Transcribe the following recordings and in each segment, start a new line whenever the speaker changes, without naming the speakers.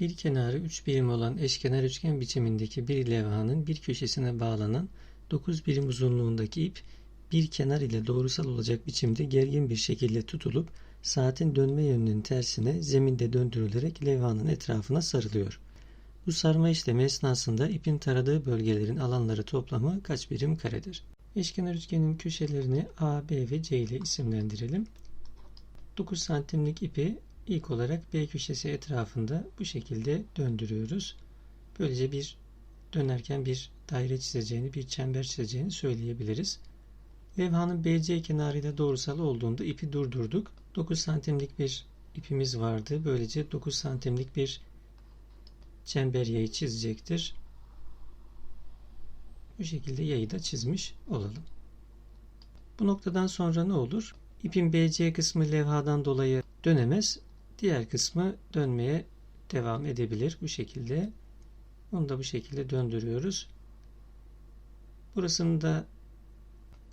Bir kenarı 3 birim olan eşkenar üçgen biçimindeki bir levhanın bir köşesine bağlanan 9 birim uzunluğundaki ip bir kenar ile doğrusal olacak biçimde gergin bir şekilde tutulup saatin dönme yönünün tersine zeminde döndürülerek levhanın etrafına sarılıyor. Bu sarma işlemi esnasında ipin taradığı bölgelerin alanları toplamı kaç birim karedir? Eşkenar üçgenin köşelerini A, B ve C ile isimlendirelim. 9 santimlik ipi ilk olarak B köşesi etrafında bu şekilde döndürüyoruz. Böylece bir dönerken bir daire çizeceğini, bir çember çizeceğini söyleyebiliriz. Levhanın BC kenarıyla doğrusal olduğunda ipi durdurduk. 9 santimlik bir ipimiz vardı. Böylece 9 santimlik bir çember yayı çizecektir. Bu şekilde yayı da çizmiş olalım. Bu noktadan sonra ne olur? İpin BC kısmı levhadan dolayı dönemez. Diğer kısmı dönmeye devam edebilir. Bu şekilde. Onu da bu şekilde döndürüyoruz. Burasının da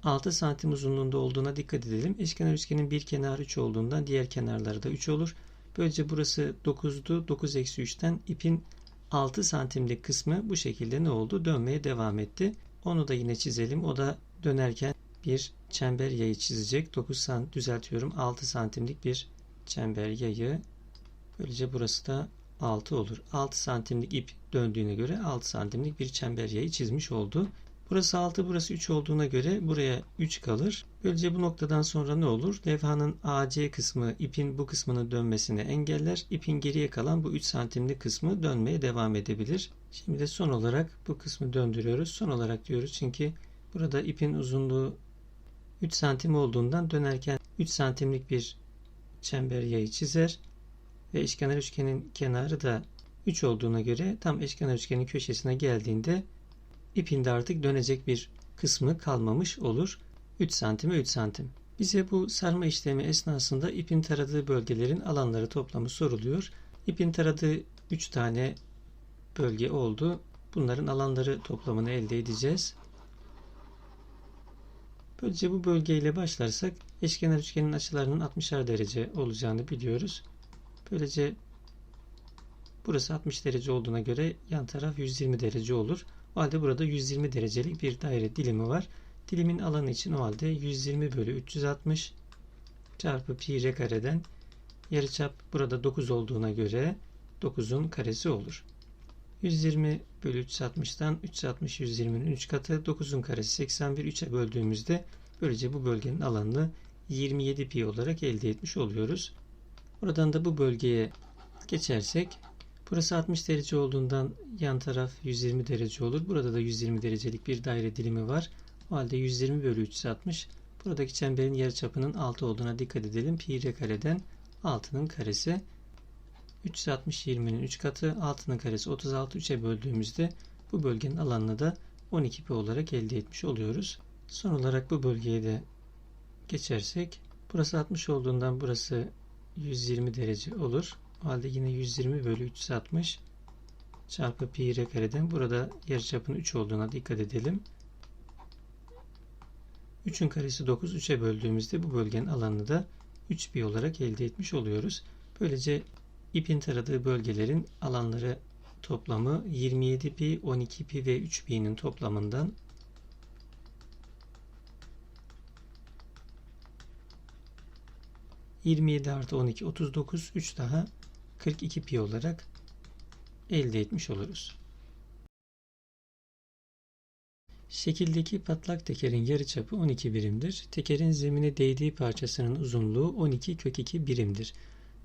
6 santim uzunluğunda olduğuna dikkat edelim. Eşkenar üçgenin bir kenarı 3 olduğundan diğer kenarları da 3 olur. Böylece burası 9'du. 9 eksi 3'ten ipin 6 santimlik kısmı bu şekilde ne oldu? Dönmeye devam etti. Onu da yine çizelim. O da dönerken bir çember yayı çizecek. 9 santim düzeltiyorum. 6 santimlik bir çember yayı. Böylece burası da 6 olur. 6 santimlik ip döndüğüne göre 6 santimlik bir çember yayı çizmiş oldu. Burası 6, burası 3 olduğuna göre buraya 3 kalır. Böylece bu noktadan sonra ne olur? Levhanın AC kısmı ipin bu kısmının dönmesini engeller. İpin geriye kalan bu 3 santimlik kısmı dönmeye devam edebilir. Şimdi de son olarak bu kısmı döndürüyoruz. Son olarak diyoruz çünkü burada ipin uzunluğu 3 santim olduğundan dönerken 3 santimlik bir çember yayı çizer ve eşkenar üçgenin kenarı da 3 olduğuna göre tam eşkenar üçgenin köşesine geldiğinde ipinde artık dönecek bir kısmı kalmamış olur. 3 santime 3 santim. Bize bu sarma işlemi esnasında ipin taradığı bölgelerin alanları toplamı soruluyor. İpin taradığı 3 tane bölge oldu. Bunların alanları toplamını elde edeceğiz. Böylece bu bölgeyle başlarsak eşkenar üçgenin açılarının 60'ar derece olacağını biliyoruz. Böylece burası 60 derece olduğuna göre yan taraf 120 derece olur. O halde burada 120 derecelik bir daire dilimi var. Dilimin alanı için o halde 120 bölü 360 çarpı pi r kareden yarıçap burada 9 olduğuna göre 9'un karesi olur. 120 bölü 360'dan 360 120'nin 3 katı 9'un karesi 81 3'e böldüğümüzde böylece bu bölgenin alanını 27 pi olarak elde etmiş oluyoruz. Buradan da bu bölgeye geçersek burası 60 derece olduğundan yan taraf 120 derece olur. Burada da 120 derecelik bir daire dilimi var. O halde 120 bölü 360 buradaki çemberin yarıçapının 6 olduğuna dikkat edelim. Pi r kareden 6'nın karesi 360 20'nin 3 katı 6'nın karesi 36 3'e böldüğümüzde bu bölgenin alanını da 12 pi olarak elde etmiş oluyoruz. Son olarak bu bölgeye de geçersek burası 60 olduğundan burası 120 derece olur. O halde yine 120 bölü 360 çarpı pi r kareden burada yarıçapın 3 olduğuna dikkat edelim. 3'ün karesi 9. 3'e böldüğümüzde bu bölgenin alanını da 3 pi olarak elde etmiş oluyoruz. Böylece ipin taradığı bölgelerin alanları toplamı 27 pi, 12 pi ve 3 pi'nin toplamından 27 artı 12 39 3 daha 42 pi olarak elde etmiş oluruz. Şekildeki patlak tekerin yarıçapı 12 birimdir. Tekerin zemine değdiği parçasının uzunluğu 12 kök 2 birimdir.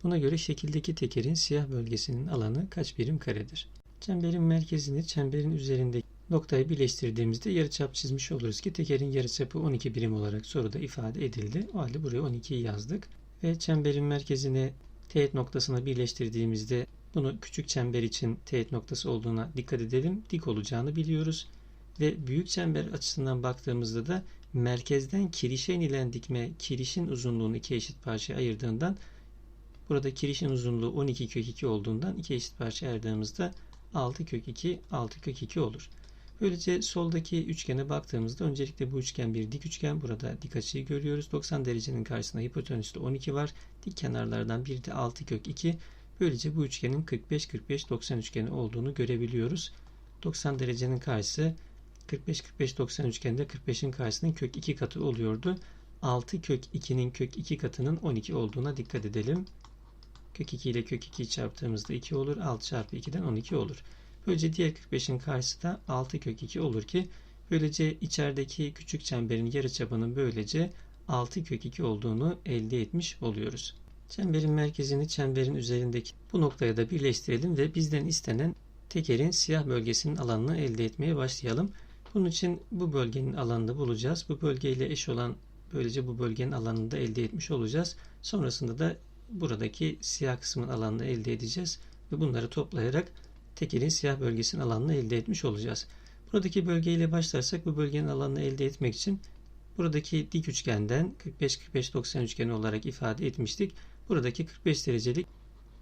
Buna göre şekildeki tekerin siyah bölgesinin alanı kaç birim karedir? Çemberin merkezini çemberin üzerinde noktayı birleştirdiğimizde yarıçap çizmiş oluruz ki tekerin yarıçapı 12 birim olarak soruda ifade edildi. O halde buraya 12'yi yazdık ve çemberin merkezini teğet noktasına birleştirdiğimizde bunu küçük çember için teğet noktası olduğuna dikkat edelim. Dik olacağını biliyoruz. Ve büyük çember açısından baktığımızda da merkezden kirişe inilen dikme kirişin uzunluğunu iki eşit parçaya ayırdığından burada kirişin uzunluğu 12 kök 2 olduğundan iki eşit parça ayırdığımızda 6 kök 2 6 kök 2 olur. Böylece soldaki üçgene baktığımızda öncelikle bu üçgen bir dik üçgen. Burada dik açıyı görüyoruz. 90 derecenin karşısında hipotenüsü 12 var. Dik kenarlardan biri de 6 kök 2. Böylece bu üçgenin 45-45-90 üçgeni olduğunu görebiliyoruz. 90 derecenin karşısı 45-45-90 üçgende 45'in karşısının kök 2 katı oluyordu. 6 kök 2'nin kök 2 katının 12 olduğuna dikkat edelim. Kök 2 ile kök 2'yi çarptığımızda 2 olur. 6 çarpı 2'den 12 olur. Böylece diğer 45'in karşısı da 6 kök 2 olur ki böylece içerideki küçük çemberin yarıçapının böylece 6 kök 2 olduğunu elde etmiş oluyoruz. Çemberin merkezini çemberin üzerindeki bu noktaya da birleştirelim ve bizden istenen tekerin siyah bölgesinin alanını elde etmeye başlayalım. Bunun için bu bölgenin alanını bulacağız. Bu bölgeyle eş olan böylece bu bölgenin alanını da elde etmiş olacağız. Sonrasında da buradaki siyah kısmın alanını elde edeceğiz ve bunları toplayarak tekerin siyah bölgesinin alanını elde etmiş olacağız. Buradaki bölgeyle başlarsak bu bölgenin alanını elde etmek için buradaki dik üçgenden 45-45-90 üçgeni olarak ifade etmiştik. Buradaki 45 derecelik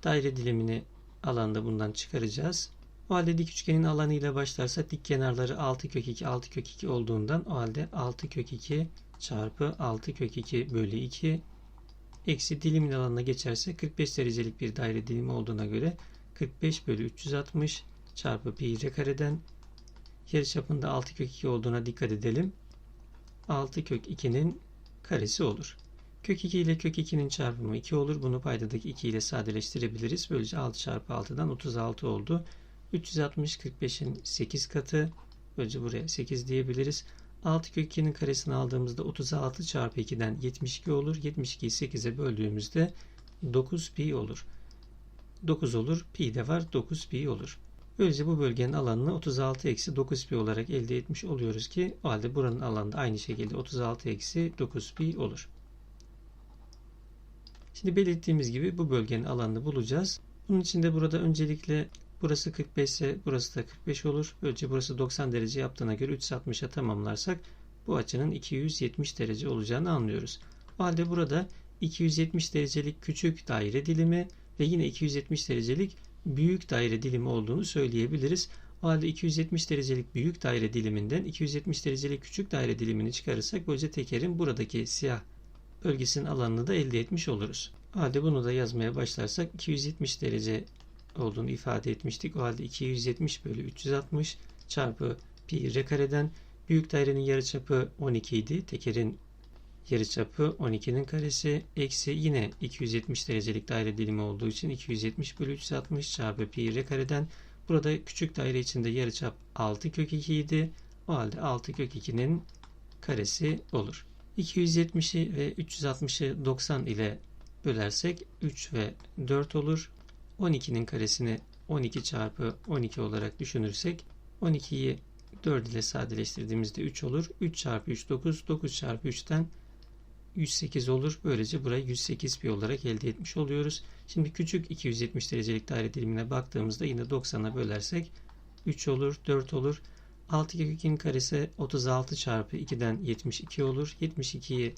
daire dilimini alanda bundan çıkaracağız. O halde dik üçgenin alanı ile başlarsa dik kenarları 6 kök 2 6 kök 2 olduğundan o halde 6 kök 2 çarpı 6 kök 2 bölü 2 eksi dilimin alanına geçerse 45 derecelik bir daire dilimi olduğuna göre 45 bölü 360 çarpı pi r kareden yarıçapında 6 kök 2 olduğuna dikkat edelim. 6 kök 2'nin karesi olur. Kök 2 ile kök 2'nin çarpımı 2 olur. Bunu paydadaki 2 ile sadeleştirebiliriz. Böylece 6 çarpı 6'dan 36 oldu. 360 45'in 8 katı. Böylece buraya 8 diyebiliriz. 6 kök 2'nin karesini aldığımızda 36 çarpı 2'den 72 olur. 72'yi 8'e böldüğümüzde 9 pi olur. 9 olur. Pi de var. 9 pi olur. Böylece bu bölgenin alanını 36 eksi 9 pi olarak elde etmiş oluyoruz ki o halde buranın alanı da aynı şekilde 36 eksi 9 pi olur. Şimdi belirttiğimiz gibi bu bölgenin alanını bulacağız. Bunun için de burada öncelikle burası 45 ise burası da 45 olur. Böylece burası 90 derece yaptığına göre 360'a tamamlarsak bu açının 270 derece olacağını anlıyoruz. O halde burada 270 derecelik küçük daire dilimi ve yine 270 derecelik büyük daire dilimi olduğunu söyleyebiliriz. O halde 270 derecelik büyük daire diliminden 270 derecelik küçük daire dilimini çıkarırsak böylece tekerin buradaki siyah bölgesinin alanını da elde etmiş oluruz. O halde bunu da yazmaya başlarsak 270 derece olduğunu ifade etmiştik. O halde 270 bölü 360 çarpı pi r kareden büyük dairenin yarıçapı 12 idi. Tekerin yarıçapı 12'nin karesi eksi yine 270 derecelik daire dilimi olduğu için 270 bölü 360 çarpı pi r kareden burada küçük daire içinde yarıçap 6 kök 2 idi. O halde 6 kök 2'nin karesi olur. 270'i ve 360'ı 90 ile bölersek 3 ve 4 olur. 12'nin karesini 12 çarpı 12 olarak düşünürsek 12'yi 4 ile sadeleştirdiğimizde 3 olur. 3 çarpı 3 9. 9 çarpı 3'ten 108 olur. Böylece burayı 108 pi olarak elde etmiş oluyoruz. Şimdi küçük 270 derecelik daire dilimine baktığımızda yine 90'a bölersek 3 olur, 4 olur. 6 kök 2'nin karesi 36 çarpı 2'den 72 olur. 72'yi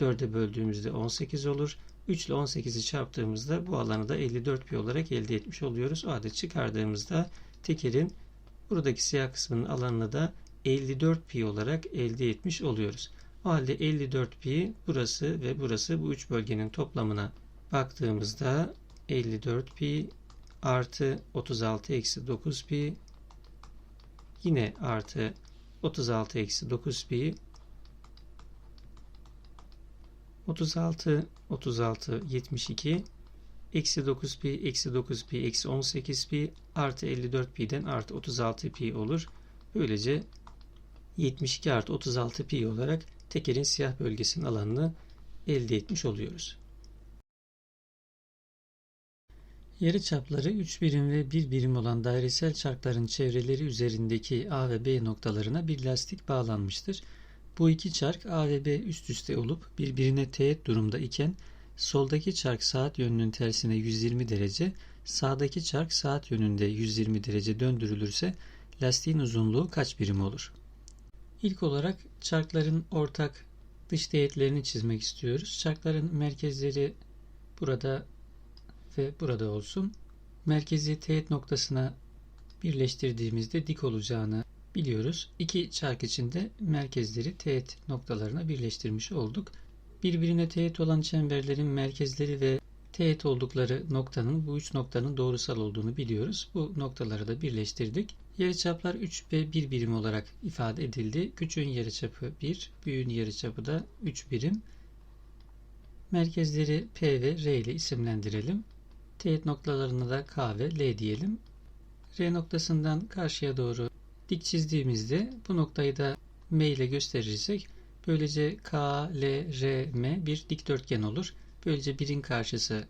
4'e böldüğümüzde 18 olur. 3 ile 18'i çarptığımızda bu alanı da 54 pi olarak elde etmiş oluyoruz. O halde çıkardığımızda tekerin buradaki siyah kısmının alanını da 54 pi olarak elde etmiş oluyoruz. O halde 54 pi burası ve burası bu üç bölgenin toplamına baktığımızda 54 pi artı 36 eksi 9 pi yine artı 36 eksi 9 pi 36 36 72 eksi 9 pi eksi 9 pi eksi 18 pi artı 54 pi'den artı 36 pi olur. Böylece 72 artı 36 pi olarak tekerin siyah bölgesinin alanını elde etmiş oluyoruz. Yarı çapları 3 birim ve 1 birim olan dairesel çarkların çevreleri üzerindeki A ve B noktalarına bir lastik bağlanmıştır. Bu iki çark A ve B üst üste olup birbirine teğet durumda iken soldaki çark saat yönünün tersine 120 derece, sağdaki çark saat yönünde 120 derece döndürülürse lastiğin uzunluğu kaç birim olur? İlk olarak çarkların ortak dış teğetlerini çizmek istiyoruz. Çarkların merkezleri burada ve burada olsun. Merkezi teğet noktasına birleştirdiğimizde dik olacağını biliyoruz. İki çark içinde merkezleri teğet noktalarına birleştirmiş olduk. Birbirine teğet olan çemberlerin merkezleri ve teğet oldukları noktanın bu üç noktanın doğrusal olduğunu biliyoruz. Bu noktaları da birleştirdik. Yarıçaplar 3 ve 1 birim olarak ifade edildi. Küçüğün yarıçapı 1, büyüğün yarıçapı da 3 birim. Merkezleri P ve R ile isimlendirelim. Teğet noktalarına da K ve L diyelim. R noktasından karşıya doğru dik çizdiğimizde bu noktayı da M ile gösterirsek böylece K, L, R, M bir dikdörtgen olur. Böylece 1'in karşısı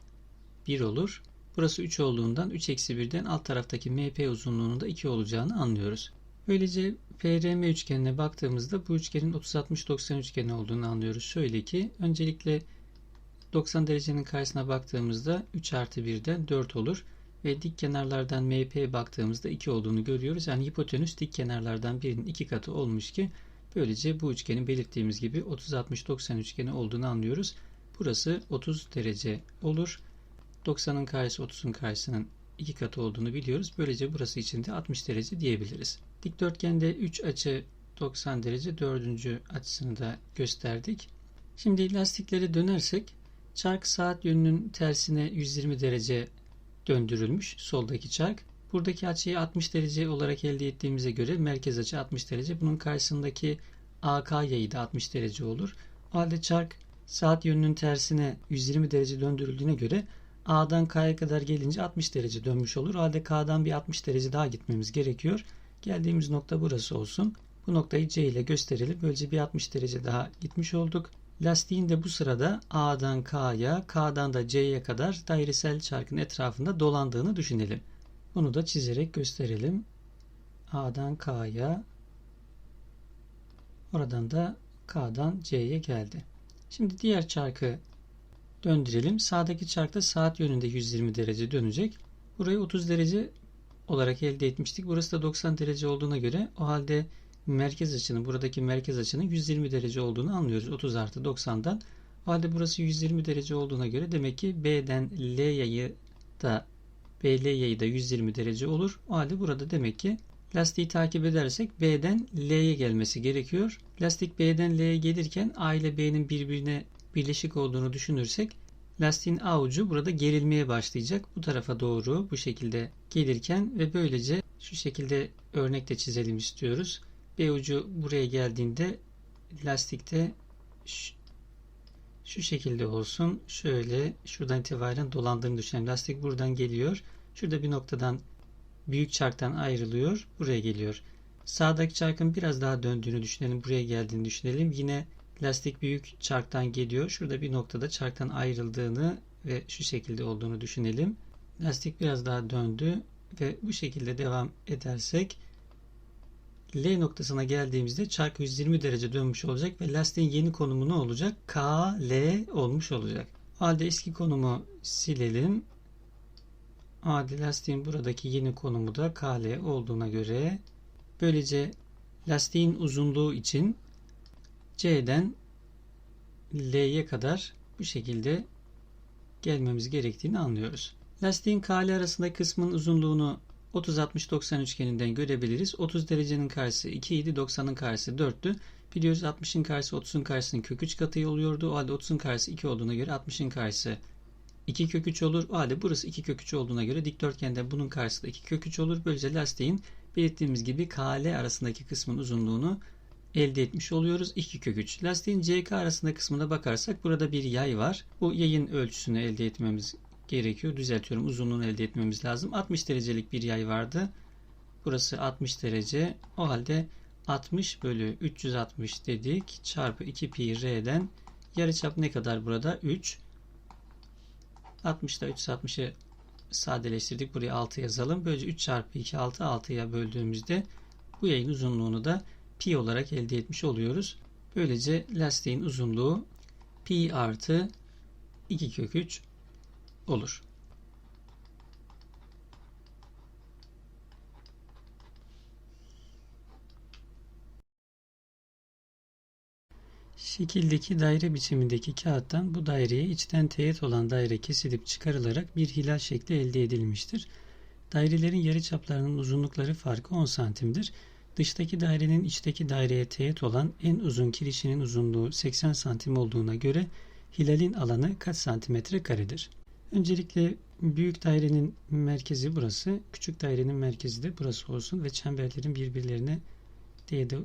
1 olur. Burası 3 olduğundan 3 eksi 1'den alt taraftaki MP uzunluğunun da 2 olacağını anlıyoruz. Böylece PRM üçgenine baktığımızda bu üçgenin 30-60-90 üçgeni olduğunu anlıyoruz. Şöyle ki öncelikle 90 derecenin karşısına baktığımızda 3 artı 1'den 4 olur. Ve dik kenarlardan MP'ye baktığımızda 2 olduğunu görüyoruz. Yani hipotenüs dik kenarlardan birinin 2 katı olmuş ki böylece bu üçgenin belirttiğimiz gibi 30-60-90 üçgeni olduğunu anlıyoruz. Burası 30 derece olur. 90'ın karşısı 30'un karşısının 2 katı olduğunu biliyoruz. Böylece burası için de 60 derece diyebiliriz. Dikdörtgende 3 açı 90 derece 4. açısını da gösterdik. Şimdi lastiklere dönersek çark saat yönünün tersine 120 derece döndürülmüş soldaki çark. Buradaki açıyı 60 derece olarak elde ettiğimize göre merkez açı 60 derece. Bunun karşısındaki AK yayı da 60 derece olur. O halde çark saat yönünün tersine 120 derece döndürüldüğüne göre A'dan K'ya kadar gelince 60 derece dönmüş olur. O halde K'dan bir 60 derece daha gitmemiz gerekiyor. Geldiğimiz nokta burası olsun. Bu noktayı C ile gösterelim. Böylece bir 60 derece daha gitmiş olduk. Lastiğin de bu sırada A'dan K'ya, K'dan da C'ye kadar dairesel çarkın etrafında dolandığını düşünelim. Bunu da çizerek gösterelim. A'dan K'ya, oradan da K'dan C'ye geldi. Şimdi diğer çarkı döndürelim. Sağdaki çarkta saat yönünde 120 derece dönecek. Burayı 30 derece olarak elde etmiştik. Burası da 90 derece olduğuna göre o halde merkez açının buradaki merkez açının 120 derece olduğunu anlıyoruz. 30 artı 90'dan. O halde burası 120 derece olduğuna göre demek ki B'den L yayı da BL yayı da 120 derece olur. O halde burada demek ki lastiği takip edersek B'den L'ye gelmesi gerekiyor. Lastik B'den L'ye gelirken A ile B'nin birbirine birleşik olduğunu düşünürsek lastiğin A ucu burada gerilmeye başlayacak. Bu tarafa doğru bu şekilde gelirken ve böylece şu şekilde örnek de çizelim istiyoruz. B ucu buraya geldiğinde lastikte şu şekilde olsun. Şöyle şuradan itibaren dolandığını düşünelim. Lastik buradan geliyor. Şurada bir noktadan büyük çarktan ayrılıyor. Buraya geliyor. Sağdaki çarkın biraz daha döndüğünü düşünelim. Buraya geldiğini düşünelim. Yine lastik büyük çarktan geliyor. Şurada bir noktada çarktan ayrıldığını ve şu şekilde olduğunu düşünelim. Lastik biraz daha döndü ve bu şekilde devam edersek L noktasına geldiğimizde çark 120 derece dönmüş olacak ve lastiğin yeni konumu ne olacak? K, L olmuş olacak. O halde eski konumu silelim. Halde lastiğin buradaki yeni konumu da KL olduğuna göre böylece lastiğin uzunluğu için C'den L'ye kadar bu şekilde gelmemiz gerektiğini anlıyoruz. Lastiğin KL arasındaki kısmın uzunluğunu 30-60-90 üçgeninden görebiliriz. 30 derecenin karşısı 2 idi. 90'ın karşısı 4'tü. Biliyoruz 60'ın karşısı 30'un karşısının kök 3 katı oluyordu. O halde 30'un karşısı 2 olduğuna göre 60'ın karşısı 2 kök 3 olur. O halde burası 2 kök 3 olduğuna göre dikdörtgende bunun karşısı da 2 kök 3 olur. Böylece lastiğin belirttiğimiz gibi KL arasındaki kısmın uzunluğunu elde etmiş oluyoruz. 2 kök 3. Lastiğin CK arasında kısmına bakarsak burada bir yay var. Bu yayın ölçüsünü elde etmemiz gerekiyor. Düzeltiyorum. Uzunluğunu elde etmemiz lazım. 60 derecelik bir yay vardı. Burası 60 derece. O halde 60 bölü 360 dedik. Çarpı 2 pi r'den yarıçap ne kadar burada? 3. 60'da 360'ı sadeleştirdik. Buraya 6 yazalım. Böylece 3 çarpı 2 6 6'ya böldüğümüzde bu yayın uzunluğunu da pi olarak elde etmiş oluyoruz. Böylece lastiğin uzunluğu pi artı 2 kök 3 olur. Şekildeki daire biçimindeki kağıttan bu daireye içten teğet olan daire kesilip çıkarılarak bir hilal şekli elde edilmiştir. Dairelerin yarıçaplarının uzunlukları farkı 10 santimdir. Dıştaki dairenin içteki daireye teğet olan en uzun kirişinin uzunluğu 80 santim olduğuna göre hilalin alanı kaç santimetre karedir? Öncelikle büyük dairenin merkezi burası, küçük dairenin merkezi de burası olsun ve çemberlerin birbirlerine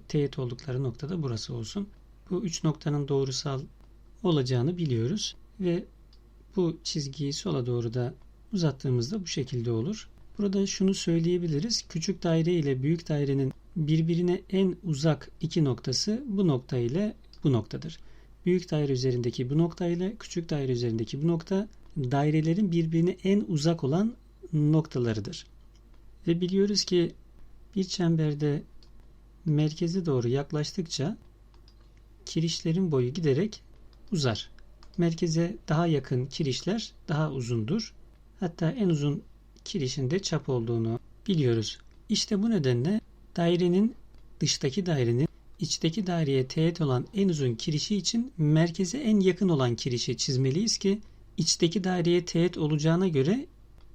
teğet oldukları noktada burası olsun. Bu üç noktanın doğrusal olacağını biliyoruz ve bu çizgiyi sola doğru da uzattığımızda bu şekilde olur. Burada şunu söyleyebiliriz. Küçük daire ile büyük dairenin birbirine en uzak iki noktası bu nokta ile bu noktadır. Büyük daire üzerindeki bu nokta ile küçük daire üzerindeki bu nokta dairelerin birbirine en uzak olan noktalarıdır. Ve biliyoruz ki bir çemberde merkeze doğru yaklaştıkça kirişlerin boyu giderek uzar. Merkeze daha yakın kirişler daha uzundur. Hatta en uzun kirişin de çap olduğunu biliyoruz. İşte bu nedenle dairenin dıştaki dairenin içteki daireye teğet olan en uzun kirişi için merkeze en yakın olan kirişi çizmeliyiz ki içteki daireye teğet olacağına göre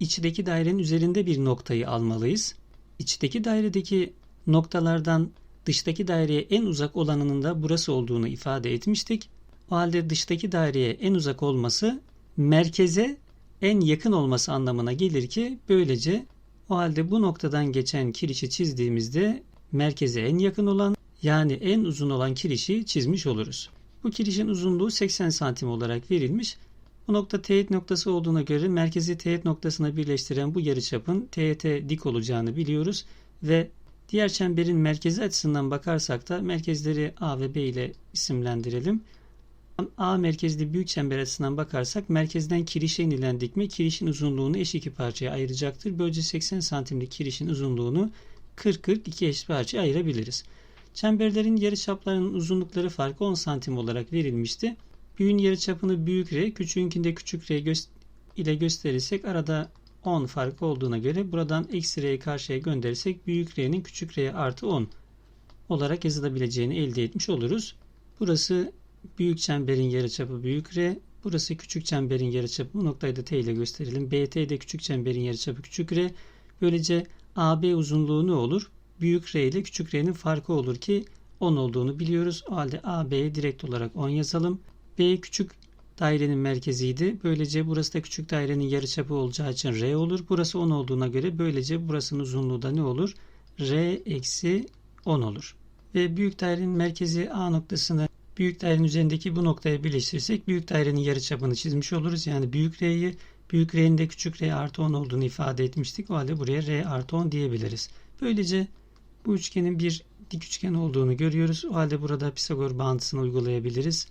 içteki dairenin üzerinde bir noktayı almalıyız. İçteki dairedeki noktalardan dıştaki daireye en uzak olanının da burası olduğunu ifade etmiştik. O halde dıştaki daireye en uzak olması merkeze en yakın olması anlamına gelir ki böylece o halde bu noktadan geçen kirişi çizdiğimizde merkeze en yakın olan yani en uzun olan kirişi çizmiş oluruz. Bu kirişin uzunluğu 80 santim olarak verilmiş. Bu nokta teğet noktası olduğuna göre merkezi teğet noktasına birleştiren bu yarıçapın teğete dik olacağını biliyoruz ve diğer çemberin merkezi açısından bakarsak da merkezleri A ve B ile isimlendirelim. A merkezli büyük çember açısından bakarsak merkezden kirişe inilen dikme kirişin uzunluğunu eş iki parçaya ayıracaktır. Böylece 80 santimlik kirişin uzunluğunu 40-40 iki eş parçaya ayırabiliriz. Çemberlerin yarıçaplarının uzunlukları farkı 10 santim olarak verilmişti. Büyüğün yarıçapını büyük R, küçüğünkinde küçük R ile gösterirsek arada 10 farkı olduğuna göre buradan eksi R'yi karşıya gönderirsek büyük R'nin küçük R'ye artı 10 olarak yazılabileceğini elde etmiş oluruz. Burası büyük çemberin yarıçapı büyük R. Burası küçük çemberin yarıçapı. Bu noktayı da T ile gösterelim. BT de küçük çemberin yarıçapı küçük R. Böylece AB uzunluğu ne olur? Büyük R ile küçük R'nin farkı olur ki 10 olduğunu biliyoruz. O halde AB'ye direkt olarak 10 yazalım. B küçük dairenin merkeziydi. Böylece burası da küçük dairenin yarıçapı olacağı için R olur. Burası 10 olduğuna göre böylece burasının uzunluğu da ne olur? R eksi 10 olur. Ve büyük dairenin merkezi A noktasını büyük dairenin üzerindeki bu noktaya birleştirirsek büyük dairenin yarıçapını çizmiş oluruz. Yani büyük R'yi büyük R'nin de küçük R artı 10 olduğunu ifade etmiştik. O halde buraya R artı 10 diyebiliriz. Böylece bu üçgenin bir dik üçgen olduğunu görüyoruz. O halde burada Pisagor bağıntısını uygulayabiliriz.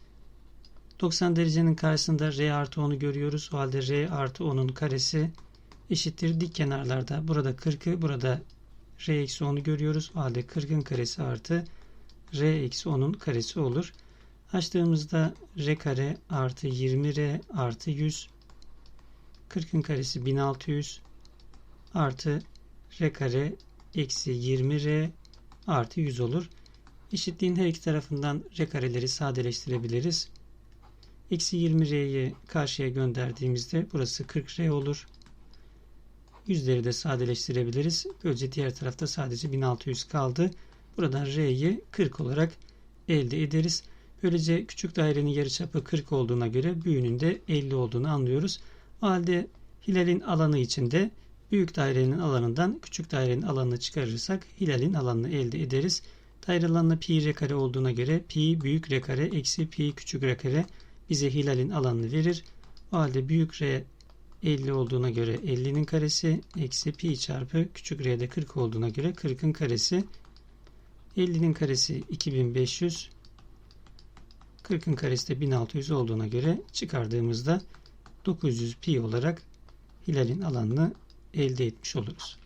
90 derecenin karşısında R artı 10'u görüyoruz. O halde R artı 10'un karesi eşittir dik kenarlarda. Burada 40'ı burada R eksi 10'u görüyoruz. O halde 40'ın karesi artı R eksi 10'un karesi olur. Açtığımızda R kare artı 20R artı 100 40'ın karesi 1600 artı R kare eksi 20R artı 100 olur. Eşitliğin her iki tarafından R kareleri sadeleştirebiliriz. Eksi 20R'yi karşıya gönderdiğimizde burası 40R olur. Yüzleri de sadeleştirebiliriz. Böylece diğer tarafta sadece 1600 kaldı. Buradan R'yi 40 olarak elde ederiz. Böylece küçük dairenin yarıçapı 40 olduğuna göre büyüğünün de 50 olduğunu anlıyoruz. O halde hilalin alanı içinde büyük dairenin alanından küçük dairenin alanını çıkarırsak hilalin alanını elde ederiz. Daire alanı pi r kare olduğuna göre pi büyük r kare eksi pi küçük r kare bize hilalin alanını verir. O halde büyük r 50 olduğuna göre 50'nin karesi eksi pi çarpı küçük r'de 40 olduğuna göre 40'ın karesi 50'nin karesi 2500 40'ın karesi de 1600 olduğuna göre çıkardığımızda 900 pi olarak hilalin alanını elde etmiş oluruz.